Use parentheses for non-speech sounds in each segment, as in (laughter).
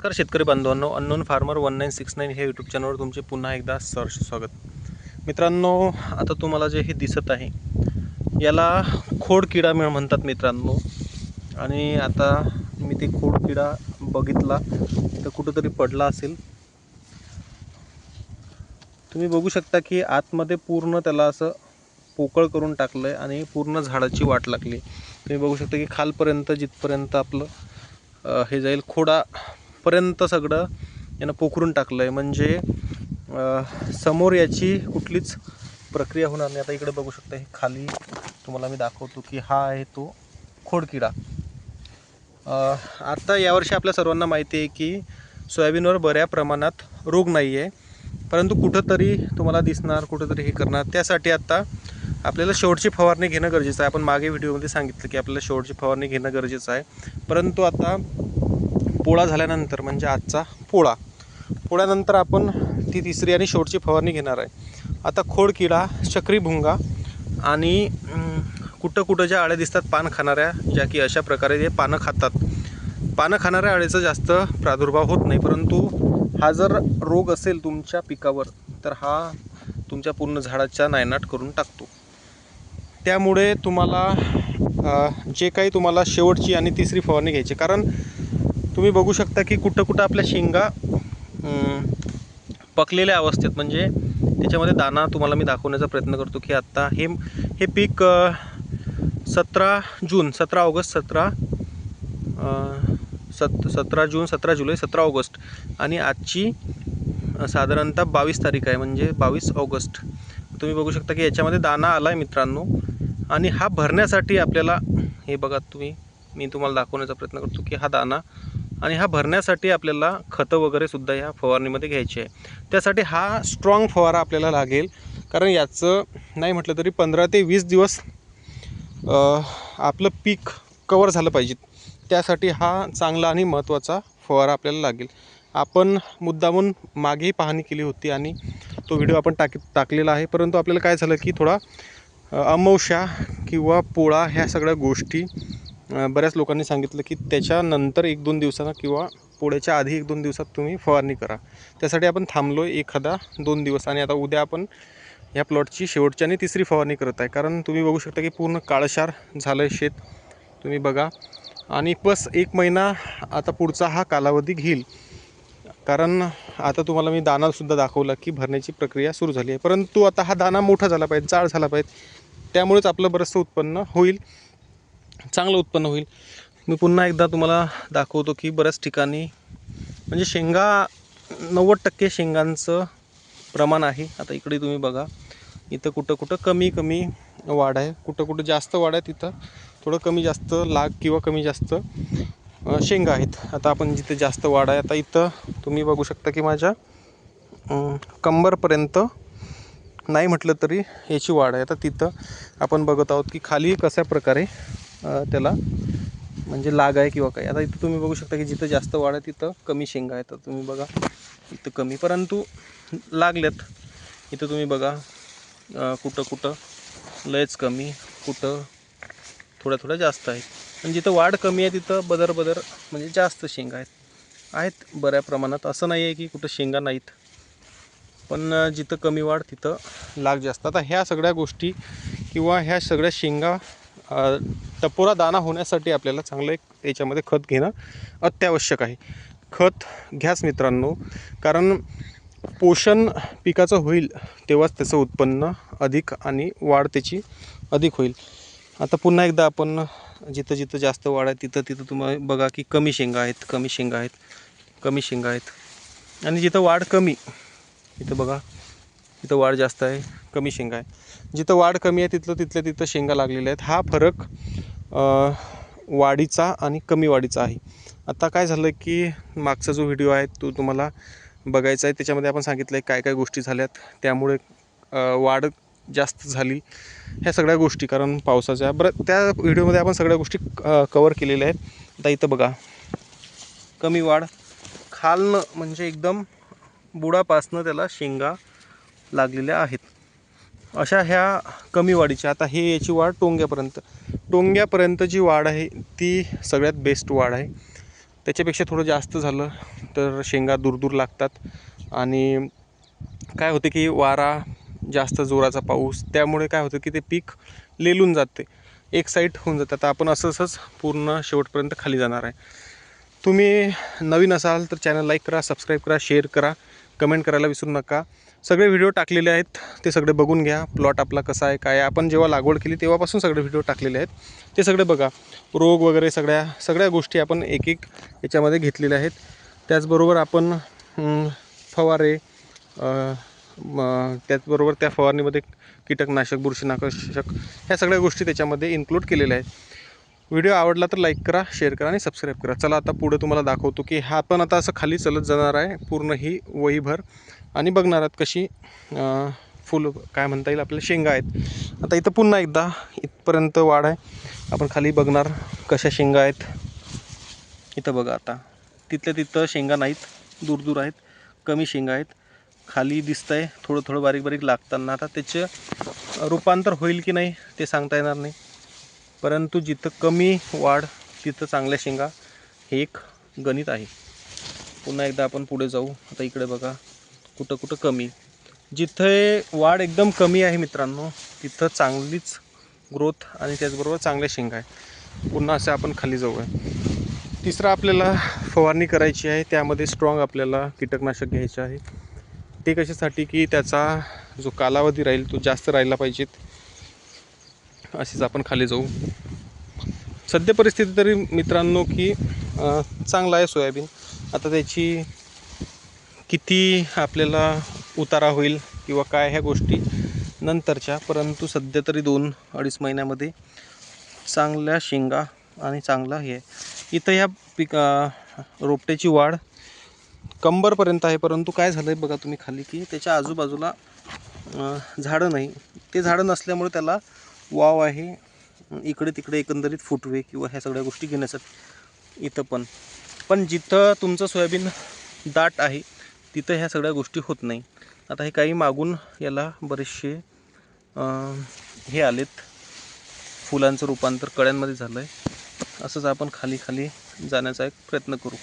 नमस्कार शेतकरी बांधवांनो unknown farmer one nine six nine हे यूट्यूब चॅनलवर तुमचे पुन्हा एकदा सहर्ष स्वागत. मित्रांनो आता तुम्हाला जे हे दिसत आहे याला खोड किडा मिळ म्हणतात मित्रांनो. आणि आता मी ते खोड किडा बघितला तर कुठंतरी पडला असेल. तुम्ही बघू शकता की आतमध्ये पूर्ण त्याला असं पोकळ करून टाकलं आहे आणि पूर्ण झाडाची वाट लागली. तुम्ही बघू शकता की खालपर्यंत जिथपर्यंत आपलं हे जाईल खोडा पर्यंत सगळं यानं पोखरून टाकलं आहे म्हणजे समोर याची कुठलीच प्रक्रिया होणार नाही. आता इकडे बघू शकता हे खाली तुम्हाला मी दाखवतो की हा आहे तो खोडकिडा. आता यावर्षी आपल्या सर्वांना माहिती आहे की सोयाबीनवर बऱ्या प्रमाणात रोग नाही आहे परंतु कुठंतरी तुम्हाला दिसणार कुठंतरी हे करणार. त्यासाठी आता आपल्याला शेवटची फवारणी घेणं गरजेचं आहे. आपण मागे व्हिडिओमध्ये सांगितलं की आपल्याला शेवटची फवारणी घेणं गरजेचं आहे. परंतु आता पोळा झाल्यानंतर म्हणजे आजचा पोळा. पोळ्यानंतर आपण ती तिसरी आणि शेवटची फवारणी घेणार आहे. आता खोडकिडा चक्री भुंगा आणि कुठं कुठं ज्या आळ्या दिसतात पान खाणाऱ्या ज्या की अशा प्रकारे ते पानं खातात. पानं खाणाऱ्या अळीचा जास्त प्रादुर्भाव होत नाही परंतु हा जर रोग असेल तुमच्या पिकावर तर हा तुमच्या पूर्ण झाडाच्या नायनाट करून टाकतो. त्यामुळे तुम्हाला जे काही तुम्हाला शेवटची आणि तिसरी फवारणी घ्यायची कारण तुम्ही बघू शकता की कुठं कुठं आपल्या शेंगा पकलेल्या अवस्थेत. म्हणजे त्याच्यामध्ये दाना तुम्हाला मी दाखवण्याचा प्रयत्न करतो की आत्ता हे हे पीक सतरा जून सतरा ऑगस्ट सतरा सत सतरा जून सतरा जुलै सतरा ऑगस्ट. आणि आजची साधारणतः बावीस तारीख आहे म्हणजे बावीस ऑगस्ट. तुम्ही बघू शकता की याच्यामध्ये दाना आला आहे मित्रांनो. आणि हा भरण्यासाठी आपल्याला हे बघा तुम्ही मी तुम्हाला दाखवण्याचा प्रयत्न करतो की हा दाना आणि हा भरण्यासाठी आपल्याला खतं वगैरेसुद्धा ह्या फवारणीमध्ये घ्यायची आहे. त्यासाठी हा स्ट्रॉंग फवारा आपल्याला लागेल. कारण याचं नाही म्हटलं तरी पंधरा ते वीस दिवस आपलं पीक कवर झालं पाहिजे. त्यासाठी हा चांगला आणि महत्त्वाचा फवारा आपल्याला लागेल. आपण मुद्दामून मागेही पाहणी केली होती आणि तो व्हिडिओ आपण टाकी टाकलेला आहे. परंतु आपल्याला काय झालं की थोडा अमावश्या किंवा पोळा ह्या सगळ्या गोष्टी बऱ्याच लोकांनी सांगितलं की त्याच्यानंतर एक दोन दिवसानं किंवा पोळ्याच्या आधी एक दोन दिवसात तुम्ही फवारणी करा. त्यासाठी आपण थांबलो एखादा दोन दिवस आणि आता उद्या आपण या प्लॉटची शेवटची आणि तिसरी फवारणी करत आहे. कारण तुम्ही बघू शकता की पूर्ण काळशार झालं आहे शेत. तुम्ही बघा. आणि बस एक महिना आता पुढचा हा कालावधी घेईल. कारण आता तुम्हाला मी दानासुद्धा दाखवला की भरण्याची प्रक्रिया सुरू झाली आहे. परंतु आता हा दाना मोठा झाला पाहिजे जाड झाला पाहिजे. त्यामुळेच आपलं बरंचसं उत्पन्न होईल. चांगलं उत्पन्न होईल. मी पुन्हा एकदा तुम्हाला दाखवतो की बऱ्याच ठिकाणी म्हणजे शेंगा नव्वद टक्के शेंगांचं प्रमाण आहे. आता इकडे तुम्ही बघा इथं कुठं कुठं कमी कमी वाढ आहे. कुठं कुठं जास्त वाढ आहे तिथं थोडं कमी जास्त लाग किंवा कमी जास्त शेंगा आहेत. आता आपण जिथे जास्त वाढ आहे आता इथं तुम्ही बघू शकता की माझ्या कंबरपर्यंत नाही म्हटलं तरी याची वाढ आहे. आता तिथं आपण बघत आहोत की खाली कशा प्रकारे त्याला. म्हणजे लाग आहे किंवा काय. आता इथं तुम्ही बघू शकता की जिथं जास्त वाढ आहे तिथं कमी शेंगा आहेत. तर तुम्ही बघा इथं कमी. परंतु लागल्यात इथं तुम्ही बघा कुठं कुठं लयच कमी कुठं थोड्या थोड्या जास्त आहेत. पण जिथं वाढ कमी आहे तिथं बदर बदर म्हणजे जास्त शेंगा आहेत. आहेत बऱ्या प्रमाणात. असं नाही आहे की कुठं शेंगा नाहीत. पण जिथं कमी वाढ तिथं लाग जास्त. आता ह्या सगळ्या गोष्टी किंवा ह्या सगळ्या शेंगा तर टपोरा दाना होण्यासाठी आपल्याला चांगलं एक याच्यामध्ये खत घेणं अत्यावश्यक आहे. खत घ्याच मित्रांनो कारण पोषण पिकाचं होईल तेव्हाच त्याचं उत्पन्न अधिक आणि वाढ त्याची अधिक होईल. आता पुन्हा एकदा आपण जिथं जिथं जास्त वाढ आहे तिथं तिथं तुम्हाला बघा की कमी शेंगा आहेत कमी शेंगा आहेत कमी शेंगा आहेत. आणि जिथं वाढ कमी इथं बघा तिथं वाढ जास्त आहे कमी शेंगा आहे. जिथं वाढ कमी आहे तिथलं तिथल्या तिथं शेंगा लागलेल्या आहेत. हा फरक वाढीचा आणि कमी वाढीचा आहे. आता काय झालं की मागचा जो व्हिडिओ आहे तो तुम्हाला बघायचा आहे. त्याच्यामध्ये आपण सांगितलं आहे काय काय गोष्टी झाल्यात. त्यामुळे वाढ जास्त झाली ह्या सगळ्या गोष्टी. कारण पावसाच्या बरं त्या व्हिडिओमध्ये आपण सगळ्या गोष्टी कवर केलेल्या आहेत. आता इथं बघा. कमी वाढ. खालनं म्हणजे एकदम बुडापासनं त्याला शेंगा लागलेल्या आहेत. अशा ह्या कमी वाढीच्या. आता हे याची वाढ टोंग्यापर्यंत. टोंग्यापर्यंत जी वाढ आहे ती सगळ्यात बेस्ट वाढ आहे. त्याच्यापेक्षा थोडं जास्त झालं तर शेंगा दूर दूर लागतात. आणि काय होते की वारा जास्त जोराचा पाऊस त्यामुळे काय होतं की ते पीक लेलून जाते. एक साईड होऊन जातं. आता आपण असं असंच पूर्ण शेवटपर्यंत खाली जाणार आहे. तुम्ही नवीन असाल तर चॅनल लाईक करा सबस्क्राईब करा शेअर करा कमेंट करायला विसरू नका. सगळे व्हिडिओ टाकलेले आहेत ते सगळे बघून घ्या प्लॉट आपला कसा आहे काय आपण जेव्हा लागवड केली तेव्हापासून सगळे व्हिडिओ टाकलेले आहेत. ते सगळे बघा. रोग वगैरे सगळ्या सगळ्या गोष्टी आपण एक एक याच्यामध्ये घेतलेल्या आहेत. त्याचबरोबर आपण फवारे त्याचबरोबर त्या फवारणीमध्ये कीटकनाशक बुरशीनाशक ह्या सगळ्या गोष्टी त्याच्यामध्ये इन्क्लूड केलेल्या आहेत. व्हिडिओ आवडला तर लाईक करा शेअर करा आणि सबस्क्राईब करा. चला आता पुढे तुम्हाला दाखवतो की हा पण आता असं खाली चलत जाणार आहे पूर्ण ही वहीभर. आणि बघणार आहात कशी फुलं काय म्हणता येईल आपल्या शेंगा आहेत. आता इथं पुन्हा एकदा इथपर्यंत वाढ आहे. आपण खाली बघणार कशा शेंगा आहेत. इथं बघा आता. तिथल्या तिथं शेंगा नाहीत दूर दूर आहेत. कमी शेंगा आहेत. खाली दिसतं आहे थोडं थोडं बारीक बारीक लागताना. आता त्याचं रूपांतर होईल की नाही ते सांगता येणार नाही. परंतु जिथं कमी वाढ तिथं चांगल्या शेंगा हे एक गणित आहे. पुन्हा एकदा आपण पुढे जाऊ. आता इकडे बघा कुठं कुठं कमी. जिथे वाढ एकदम कमी आहे मित्रांनो तिथं चांगलीच ग्रोथ आणि त्याचबरोबर चांगल्या शेंगा आहे पुन्हा असं आपण खाली जाऊया. तिसरं आपल्याला फवारणी करायची आहे. त्यामध्ये स्ट्रॉंग आपल्याला कीटकनाशक घ्यायचे आहे. ते कशासाठी? की त्याचा जो कालावधी राहील तो जास्त राहिला पाहिजेत. अशीच आपण खाली जाऊ. सध्या परिस्थिती तरी मित्रांनो की चांगला आहे सोयाबीन. आता त्याची किती आपल्याला उतारा होईल किंवा काय ह्या गोष्टी नंतरच्या परंतु सध्या तरी दोन अडीच महिन्यामध्ये चांगल्या शेंगा आणि चांगला हे आहे. इथं ह्या पिक रोपट्याची वाढ कंबरपर्यंत आहे परंतु काय झालं आहे बघा तुम्ही खाली की त्याच्या आजूबाजूला झाडं नाही. ते झाडं नसल्यामुळे त्याला वाव आहे. इकडे तिकडे एकंदरीत फुटवे किंवा ह्या सगळ्या गोष्टी घेण्यासाठी इथं पण. पण जिथं तुमचं सोयाबीन दाट आहे तिथं ह्या सगळ्या गोष्टी होत नाही. आता हे काही मागून याला बरेचसे हे आलेत. फुलांचं रूपांतर कळ्यांमध्ये झालं आहे असंच आपण खाली खाली जाण्याचा एक प्रयत्न करू.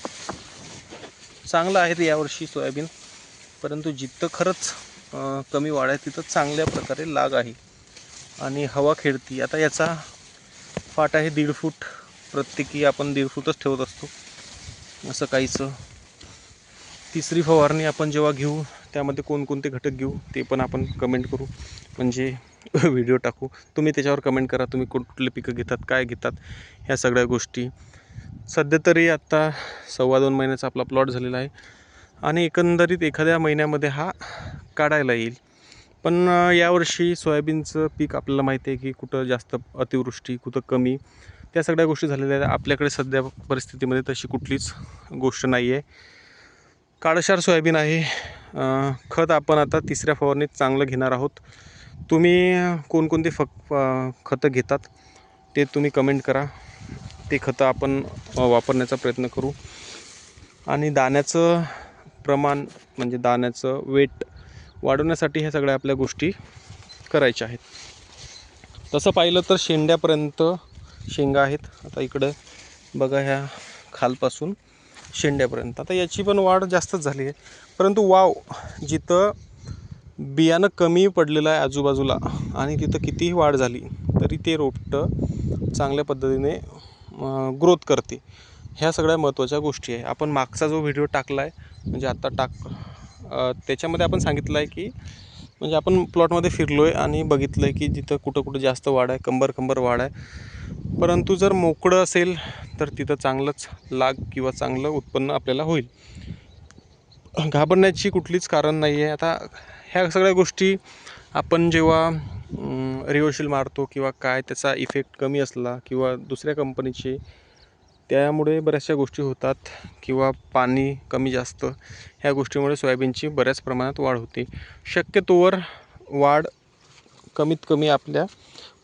चांगलं आहे ते यावर्षी सोयाबीन परंतु जिथं खरंच कमी वाढ आहे तिथं चांगल्या प्रकारे लाग आहे. आणि हवा खेळती. आता याचा फाट आहे दीड फूट प्रत्येकी आपण दीड फूटच ठेवत असतो. असं काहीचं तिसरी फवारणी आपण जेव्हा घेऊ त्यामध्ये कोणकोणते घटक घेऊ ते पण आपण कमेंट करू. म्हणजे (laughs) व्हिडिओ टाकू. तुम्ही त्याच्यावर कमेंट करा. तुम्ही कुठले पिकं घेतात काय घेतात ह्या सगळ्या गोष्टी. सध्या तरी आत्ता सव्वा दोन महिन्याचा आपला प्लॉट झालेला आहे. आणि एकंदरीत एखाद्या महिन्यामध्ये हा काढायला येईल. पण यावर्षी सोयाबीनचं पीक आपल्याला माहिती आहे की कुठं जास्त अतिवृष्टी कुठं कमी त्या सगळ्या गोष्टी झालेल्या आहेत. आपल्याकडे सध्या परिस्थितीमध्ये तशी कुठलीच गोष्ट नाही आहे. काळशार सोयाबीन आहे. खत आपण आता तिसऱ्या फवारणीत चांगलं घेणार आहोत. तुम्ही कोणकोणते फक खतं घेतात ते तुम्ही कमेंट करा. ते खतं आपण वापरण्याचा प्रयत्न करू. आणि दाण्याचं प्रमाण म्हणजे दाण्याचं वेट वाढवण्यासाठी ह्या सगळ्या आपल्या गोष्टी करायच्या आहेत. तसं पाहिलं तर शेंड्यापर्यंत शेंगा आहेत. आता इकडं बघा ह्या खालपासून शेंड्यापर्यंत. आता याची पण वाढ जास्तच झाली आहे. परंतु वाव जिथं बियाणं कमी पडलेलं आहे आजूबाजूला आणि तिथं कितीही वाढ झाली तरी ते रोपटं चांगल्या पद्धतीने ग्रोथ करते. ह्या सगळ्या महत्त्वाच्या गोष्टी आहे. आपण मागचा जो व्हिडिओ टाकला आहे म्हणजे आत्ता टाक त्याच्यामध्ये आपण सांगितलं आहे की म्हणजे आपण प्लॉटमध्ये फिरलो आहे आणि बघितलं आहे की जिथं कुठं कुठं जास्त वाढ आहे कंबर कंबर वाढ आहे. परंतु जर मोकळं असेल तर तिथं चांगलंच लाग किंवा चांगलं उत्पन्न आपल्याला होईल. घाबरण्याची कुठलीच कारण नाही आहे आता ह्या सगळ्या गोष्टी आपण जेव्हा रिओशील मारतो किंवा काय त्याचा इफेक्ट कमी असला किंवा दुसऱ्या कंपनीची त्यामुळे बऱ्याचशा गोष्टी होतात किंवा पाणी कमी जास्त ह्या गोष्टीमुळे सोयाबीनची बऱ्याच प्रमाणात वाढ होते. शक्यतोवर वाढ कमीत कमी आपल्या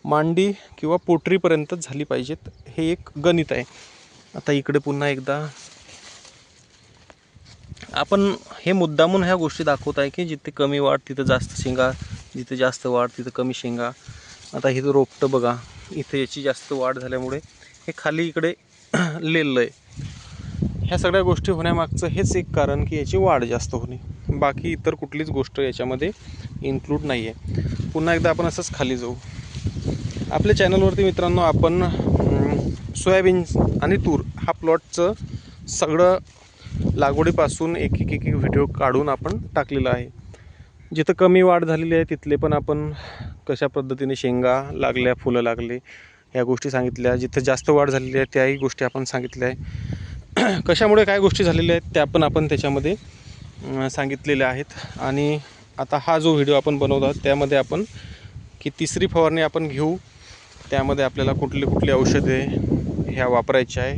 मांडी किंवा पोटरीपर्यंतच झाली पाहिजेत हे एक गणित आहे. आता इकडे पुन्हा एकदा आपण हे मुद्दामून ह्या गोष्टी दाखवत आहे की जिथे कमी वाढ तिथं जास्त शेंगा जिथे जास्त वाढ तिथं कमी शेंगा. आता हे रोपटं बघा इथे याची जास्त वाढ झाल्यामुळे हे खाली इकडे लिहिलं आहे ह्या सगळ्या गोष्टी होण्यामागचं हेच एक कारण की याची वाढ जास्त होणे. बाकी इतर कुठलीच गोष्ट याच्यामध्ये इन्क्लूड नाही आहे पुन्हा एकदा आपण असंच खाली जाऊ. आपल्या चॅनलवरती मित्रांनो आपण सोयाबीन आणि तूर हा प्लॉटचं सगळं लागवडीपासून एक एक एक एक व्हिडिओ काढून आपण टाकलेला आहे. जिथं कमी वाढ झालेली आहे तिथले पण आपण कशा पद्धतीने शेंगा लागल्या फुलं लागले ह्या गोष्टी सांगितल्या. जिथं जास्त वाढ झालेली आहे त्याही गोष्टी आपण सांगितल्या आहे. (clears throat) कशामुळे काय गोष्टी झालेल्या आहेत त्या पण आपण त्याच्यामध्ये सांगितलेल्या आहेत. आणि आता हा जो व्हिडिओ आपण बनवला त्यामध्ये आपण की तिसरी फवारणी आपण घेऊ. त्यामध्ये आपल्याला कुठली कुठली औषधे ह्या वापरायच्या आहे.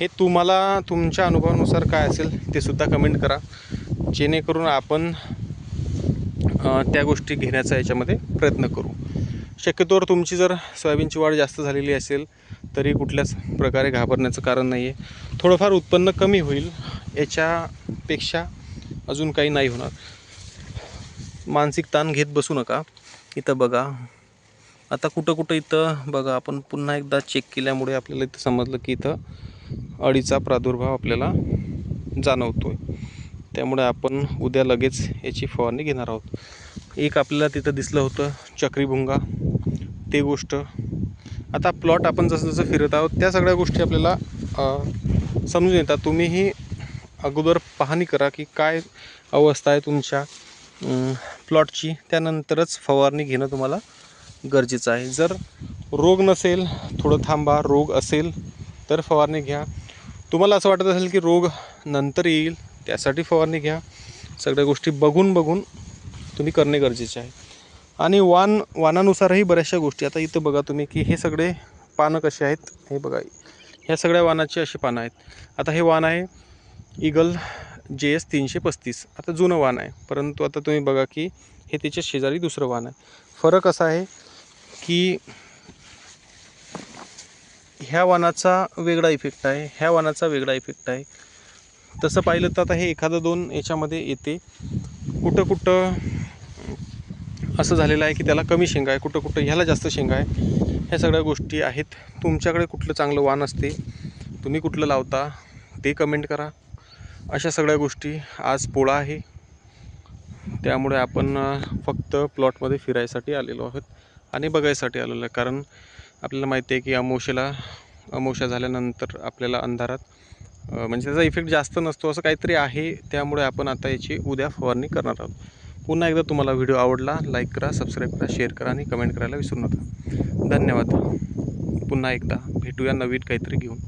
हे तुम्हाला तुमच्या अनुभवानुसार काय असेल ते सुद्धा कमेंट करा. जेणेकरून आपण त्या गोष्टी घेण्याचा याच्यामध्ये प्रयत्न करू. शक्यतोवर तुमची जर सोयाबीनची वाढ जास्त झालेली असेल तरी कुठल्याच प्रकारे घाबरण्याचं कारण नाही आहे थोडंफार उत्पन्न कमी होईल याच्यापेक्षा अजून काही नाही होणार. मानसिक ताण घेत बसू नका. इथं बघा. आता कुठं कुठं इथं बघा आपण पुन्हा एकदा चेक केल्यामुळे आपल्याला इथं समजलं की इथं अळीचा प्रादुर्भाव आपल्याला जाणवतो आहे त्यामुळे आपण उद्या लगेच याची फवारणी घेणार आहोत. एक आपल्याला तिथं दिसलं होतं चक्रीभुंगा. ते गोष्ट. आता प्लॉट आपण जसं जसं फिरत आहोत त्या सगळ्या गोष्टी आपल्याला समजून येतात. तुम्हीही अगोदर पाहणी करा की काय अवस्था आहे तुमच्या प्लॉटची त्यानंतरच फवारणी घेणं तुम्हाला गरजेचं आहे. जर रोग नसेल थोडं थांबा. रोग असेल तर फवारणी घ्या. तुम्हाला असं वाटत असेल की रोग नंतर येईल त्यासाठी फवारणी घ्या. सगळ्या गोष्टी बघून बघून तुम्ही करणे गरजेचे आहे. आणि वान वानानुसारही बऱ्याचशा गोष्टी. आता इथं बघा तुम्ही की हे सगळे पानं कसे आहेत? हे बघा ह्या सगळ्या वानाची अशी पानं आहेत. आता हे वाण आहे इगल जे एस तीनशे पस्तीस. आता जुनं वाण आहे. परंतु आता तुम्ही बघा की हे त्याच्या शेजारी दुसरं वाण आहे. फरक असा आहे की ह्या वाणाचा वेगळा इफेक्ट आहे. ह्या वाणाचा वेगळा इफेक्ट आहे. तसं पाहिलं तर आता हे एखादं दोन याच्यामध्ये येते. कुठं कुठं असं झालेलं आहे की त्याला कमी शेंगा आहे कुठं कुठं ह्याला जास्त शेंगा आहे. ह्या सगळ्या गोष्टी आहेत. तुमच्याकडे कुठलं चांगलं वाण असते तुम्ही कुठलं लावता ते कमेंट करा. अशा सगळ्या गोष्टी आज पोळा आहे. त्यामुळे आपण फक्त प्लॉटमध्ये फिरायसाठी आलेलो आहोत आणि बघायसाठी आलेलो आहे. कारण आपल्याला माहिती आहे की अमोशेला अमोशा झाल्यानंतर आपल्याला अंधारात म्हणजे त्याचा इफेक्ट जास्त नसतो असं काहीतरी आहे. त्यामुळे आपण आता याची उद्या फवारणी करणार आहोत. पुन्हा एकदा तुम्हाला व्हिडिओ आवडला लाईक करा सबस्क्राईब करा शेअर करा आणि कमेंट करायला विसरू नका. धन्यवाद. पुन्हा एकदा भेटूया नवीन काहीतरी घेऊन.